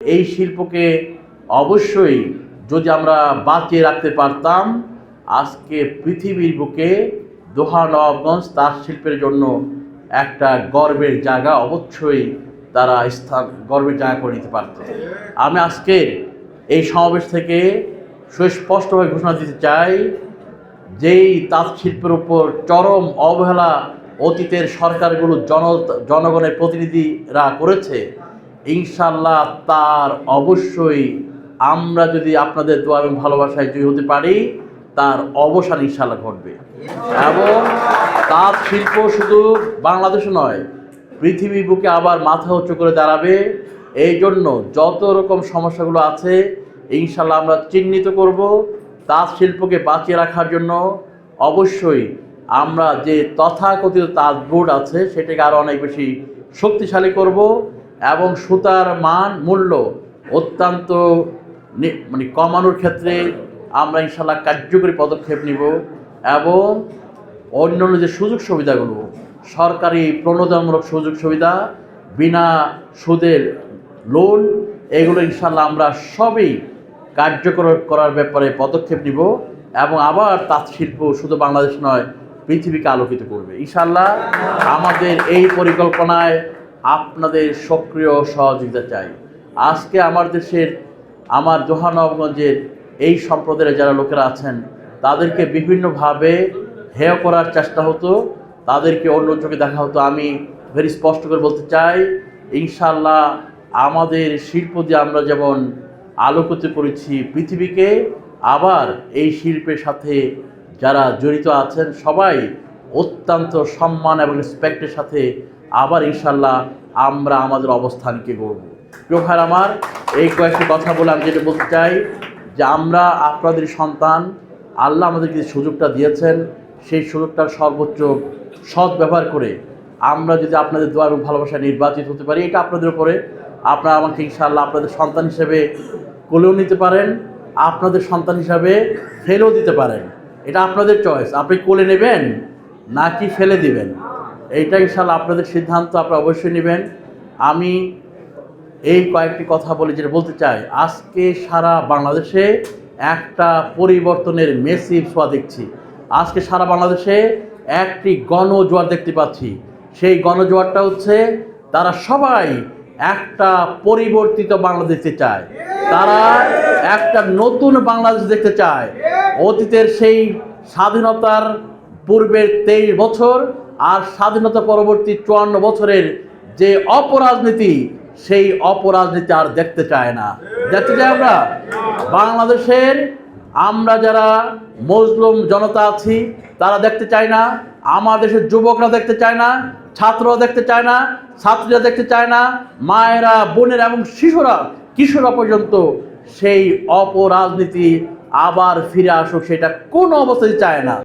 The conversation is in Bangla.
এই শিল্পকে অবশ্যই যদি আমরা বাঁচিয়ে রাখতে পারতাম, আজকে পৃথিবীর বুকে দোহা নবাবগঞ্জ তার শিল্পের জন্য একটা গর্বের জায়গা, অবশ্যই তারা স্থান, গর্বের জায়গা করে নিতে পারত। আমি আজকে এই সমাবেশ থেকে সুস্পষ্টভাবে ঘোষণা দিতে চাই, যেই তাঁত শিল্পের উপর চরম অবহেলা অতীতের সরকারগুলো জন জনগণের প্রতিনিধিরা করেছে ইনশাল্লাহ তার অবশ্যই আমরা যদি আপনাদের দোয়া এবং ভালোবাসায় জয়ী হতে পারি, তার অবসান ইনশাল্লাহ ঘটবে। এবং তাঁত শিল্প শুধু বাংলাদেশে নয়, পৃথিবী বুকে আবার মাথা উঁচু করে দাঁড়াবে। এই জন্য যত রকম সমস্যাগুলো আছে ইনশাল্লাহ আমরা চিহ্নিত করব তাঁত শিল্পকে বাঁচিয়ে রাখার জন্য। অবশ্যই আমরা যে তথাকথিত তাঁত বোর্ড আছে, সেটাকে আরও অনেক বেশি শক্তিশালী করব। এবং সুতার মান, মূল্য অত্যন্ত মানে কমানোর ক্ষেত্রে আমরা ইনশাল্লাহ কার্যকরী পদক্ষেপ নিব এবং অন্যান্য যে সুযোগ সুবিধাগুলো, সরকারি প্রণোদনমূলক সুযোগ সুবিধা, বিনা সুদের লোন, এগুলো ইনশাল্লাহ আমরা সবই কার্যকর করার ব্যাপারে পদক্ষেপ নিব এবং আবার তাঁত শিল্প শুধু বাংলাদেশ নয়, পৃথিবীকে আলোকিত করবে। ইনশাল্লাহ আমাদের এই পরিকল্পনায় আপনাদের সক্রিয় সহযোগিতা চাই। আজকে আমার দেশের, আমার জোহানবগঞ্জের এই সম্প্রদায়ের যারা লোকেরা আছেন, তাদেরকে বিভিন্নভাবে হেয় করার চেষ্টা হতো, তাদেরকে অন্য চোখে দেখা হতো। আমি ভেরি স্পষ্ট করে বলতে চাই ইনশাল্লাহ আমাদের শিল্প দিয়ে আমরা যেমন আলোকিত করেছি পৃথিবীকে, আবার এই শিল্পের সাথে যারা জড়িত আছেন, সবাই অত্যন্ত সম্মান এবং রেসপেক্টের সাথে আবার ইনশাল্লাহ আমরা আমাদের অবস্থানকে গড়ব। ভাইয়ের আমার, এই কয়েকটি কথা বলে আমি যেটা বলতে চাই যে আমরা আপনাদের সন্তান, আল্লাহ আমাদেরকে যে সুযোগটা দিয়েছেন, সেই সুযোগটার সর্বোচ্চ সৎ ব্যবহার করে আমরা যদি আপনাদের দোয়া এবং ভালোবাসা নির্বাচিত হতে পারি, এটা আপনাদের উপরে আপনারা আমাকে ইনশাআল্লাহ আপনাদের সন্তান হিসেবে কোলেও নিতে পারেন, আপনাদের সন্তান হিসাবে ফেলেও দিতে পারেন। এটা আপনাদের চয়েস আপনি কোলে নেবেন নাকি ফেলে দিবেন? এইটা ইনশাআল্লাহ আপনাদের সিদ্ধান্ত, আপনারা অবশ্যই নেবেন। আমি এই কয়েকটি কথা বলে, যেটা বলতে চাই। আজকে সারা বাংলাদেশে একটা পরিবর্তনের মেসিভ ছোঁয়া দেখছি। আজকে সারা বাংলাদেশে একটি গণজোয়ার দেখতে পাচ্ছি। সেই গণজোয়ারটা হচ্ছে, তারা সবাই একটা পরিবর্তিত বাংলাদেশ চায়। তারা একটা নতুন বাংলাদেশ দেখতে চায়। অতীতের সেই স্বাধীনতার পূর্বের তেইশ বছর আর স্বাধীনতা পরবর্তী চুয়ান্ন বছরের যে অপরাজনীতি, সেই অপরাজনীতি আর দেখতে চায় না। দেখতে চাই আমরা বাংলাদেশের, আমরা যারা মজলুম জনতা আছি, তারা দেখতে চায় না। আমার দেশের যুবকরা দেখতে চায় না, ছাত্ররা দেখতে চায় না, ছাত্রীরা দেখতে চায় না, মায়েরা, বোনেরা এবং শিশুরা কিশোরা পর্যন্ত সেই অপরাজনীতি আবার ফিরে আসুক, সেটা কোনো অবস্থায় চায় না।